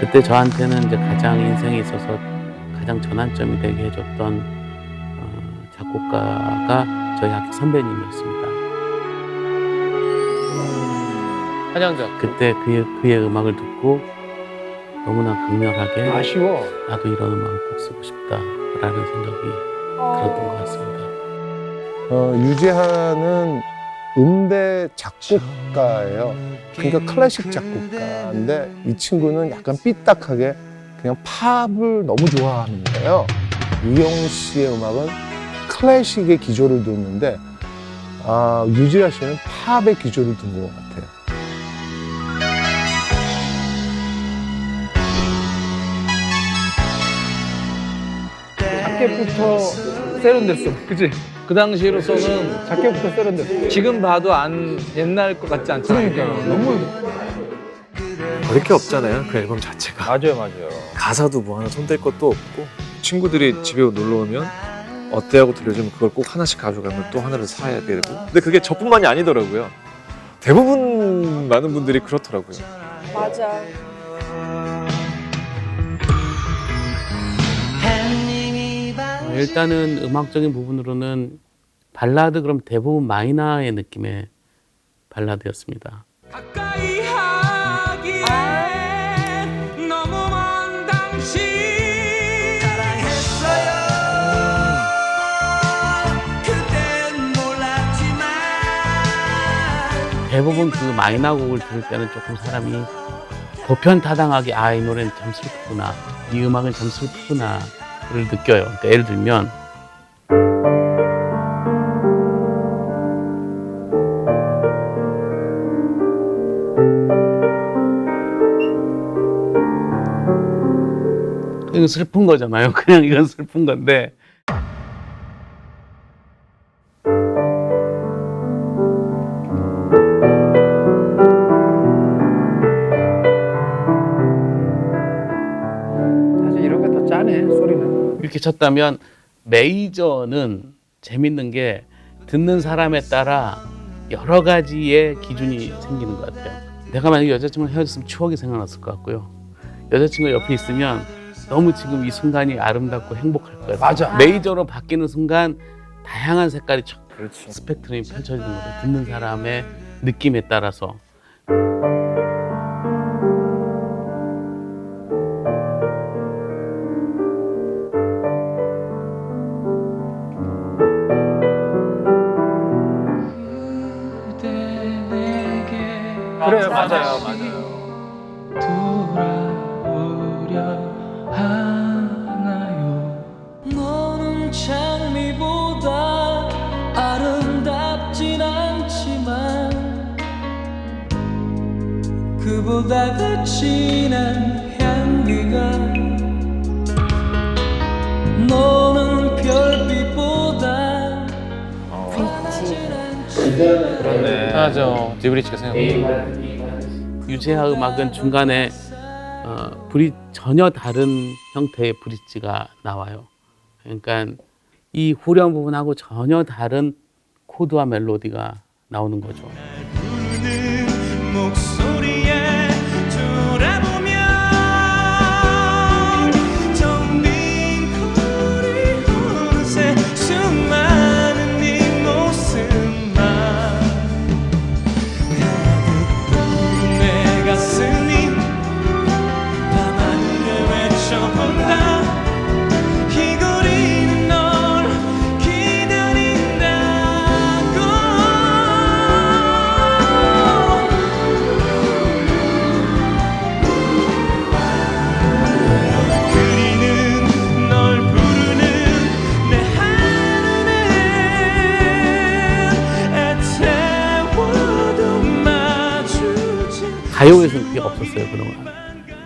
그때 저한테는 이제 가장 인생에 있어서 가장 전환점이 되게 해줬던 어, 작곡가가 저희 학교 선배님이었습니다. 한양작. 그때 그의, 그의 음악을 듣고 너무나 강렬하게 아쉬워. 나도 이런 음악을 꼭 쓰고 싶다라는 생각이 들었던 것 같습니다. 어, 유재하는 음대 작곡가예요. 그러니까 클래식 작곡가인데 이 친구는 약간 삐딱하게 그냥 팝을 너무 좋아하는 거예요. 유영 씨의 음악은 클래식의 기조를 두는데 아, 유재하 씨는 팝의 기조를 둔 것 같아요. 작게부터 세련됐어. 그치? 그 당시로서는 작게부터 세련됐어요. 지금 봐도 안 옛날 것 같지 않잖아. 그러니까 너무 버릴 게 없잖아요. 그 앨범 자체가. 맞아요, 맞아요. 가사도 뭐 하나 손댈 것도 없고 친구들이 집에 놀러 오면 어때 하고 들려주면 그걸 꼭 하나씩 가져가면 또 하나를 사야 되고 근데 그게 저뿐만이 아니더라고요. 대부분 많은 분들이 그렇더라고요. 맞아. 일단은 음악적인 부분으로는 발라드 그럼 대부분 마이너의 느낌의 발라드였습니다. 가까이 하기에 너무 먼 당신. 사랑했어요. 그땐 몰랐지만 대부분 그 마이너 곡을 들을 때는 조금 사람이 보편타당하게 아 이 노래는 참 슬프구나 이 음악은 참 슬프구나 를 느껴요. 그러니까 예를 들면 이건 슬픈 거잖아요. 그냥 이건 슬픈 건데 소리는. 이렇게 쳤다면 메이저는 재밌는 게 듣는 사람에 따라 여러 가지의 기준이 생기는 것 같아요. 내가 만약에 여자친구랑 헤어졌으면 추억이 생각났을 것 같고요. 여자친구가 옆에 있으면 너무 지금 이 순간이 아름답고 행복할 것 같아요. 맞아. 메이저로 바뀌는 순간 다양한 색깔이 촥. 스펙트럼이 펼쳐지는 거죠. 듣는 사람의 느낌에 따라서. 그래, 맞아요, 맞아요. 돌아오려 하나요 너는 장미보다 아름답진 않지만 그보다 더 진한 향기가 그렇네. 하죠. 디브리치가 생각나. 유재하 음악은 중간에 어, 브리 전혀 다른 형태의 브릿지가 나와요. 그러니까 이 후렴 부분하고 전혀 다른 코드와 멜로디가 나오는 거죠. 가요에서는 그게 없었어요 그동안.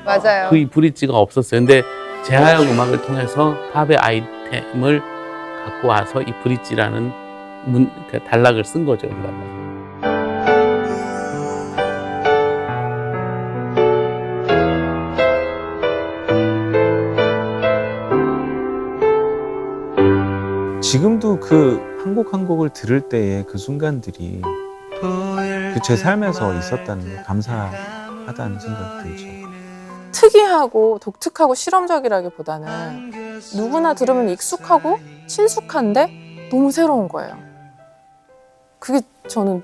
맞아요. 그 브릿지가 없었어요. 근데 재하영 음악을 통해서 팝의 아이템을 갖고 와서 이 브릿지라는 문, 그 단락을 쓴 거죠. 여기다가. 지금도 그 한 곡 한 곡을 들을 때의 그 순간들이 그 제 삶에서 있었다는 게 감사하다는 생각이 들죠. 특이하고 독특하고 실험적이라기보다는 누구나 들으면 익숙하고 친숙한데 너무 새로운 거예요. 그게 저는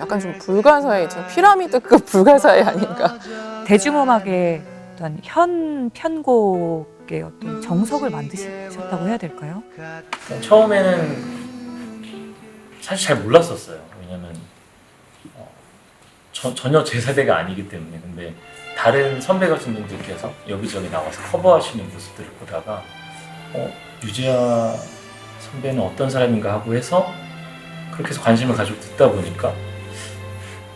약간 좀 불가사의, 저 피라미드급 불가사의 아닌가. 대중음악의 어떤 현 편곡의 어떤 정석을 만드셨다고 해야 될까요? 처음에는 사실 잘 몰랐었어요. 왜냐면 어, 저- 전혀 제 세대가 아니기 때문에 근데 다른 선배 가수님들께서 여기저기 나와서 커버하시는 모습들을 보다가 어, 유재하 선배는 어떤 사람인가 하고 해서 그렇게 해서 관심을 가지고 듣다 보니까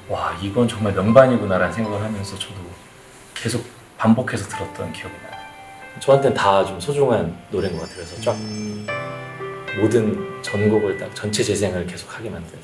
와 이건 정말 명반이구나라는 생각을 하면서 저도 계속 반복해서 들었던 기억이 나요. 저한테는 다 좀 소중한 노래인 것 같아요. 그래서 쫙 모든 전곡을 딱 전체 재생을 계속 하게 만드는